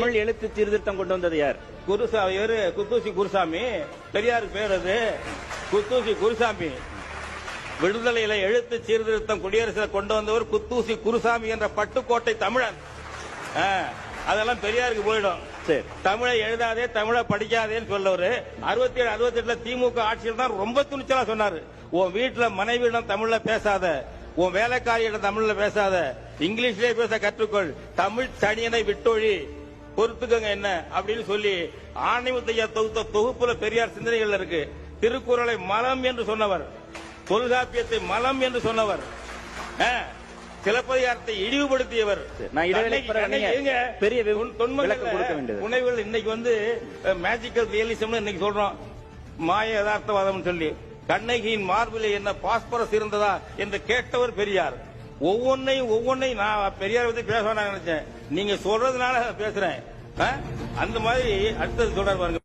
தமிழ் எழுத்து சீர்திருத்தம் கொண்டு வந்தது யார்? குருசாமி இவரு குத்தூசி குருசாமி. பெரியாருக்கு பேர் அது. குத்தூசி குருசாமி. விடுதலையில எழுத்து சீர்திருத்தம் குடியரசுல கொண்டு வந்தவர் குத்தூசி குருசாமி என்ற பட்டுக்கோட்டை தமிழன். அதெல்லாம் பெரியாருக்கு போயிடும். சரி. தமிழை எழுதாதே தமிழை படிக்காதேன்னு சொல்லவரு. அறுபத்தி ஏழு அறுபத்தி எட்டுல திமுக ஆட்சியில் தான் ரொம்ப துணிச்சலா சொன்னாரு. உன் வீட்டுல மனைவியிடம் தமிழ்ல பேசாத உன் வேலைக்காரியிடம் தமிழ்ல பேசாத இங்கிலீஷ்லயே பேச கற்றுக்கொள் தமிழ் தனியனை விட்டொழி. பொறுத்துக்கங்க என்ன அப்படின்னு சொல்லி ஆணைமுத்தையா தொகுத்த தொகுப்புல பெரியார் சிந்தனைகள் இருக்கு. திருக்குறளை மலம் என்று சொன்னவர். தொல்காப்பியத்தை மலம் என்று சொன்னவர். சிலப்பதிகாரத்தை இழிவுபடுத்தியவர். பெரிய. புனைவுகள் இன்னைக்கு வந்து மேஜிக்கல் ரியலிசம்னு இன்னைக்கு சொல்றோம். மாய யதார்த்தவாதம் சொல்லி. கண்ணகியின் மார்பிலே என்ன பாஸ்பரஸ் இருந்ததா என்று கேட்டவர் பெரியார். ஒவ்வொன்னையும் ஒவ்வொன்னையும் நான் பெரியார் பத்தி பேச வேண்டாம் நினைச்சேன். நீங்க சொல்றதுனால பேசுறேன். அந்த மாதிரி அடுத்தது சொல்றாரு பாருங்க.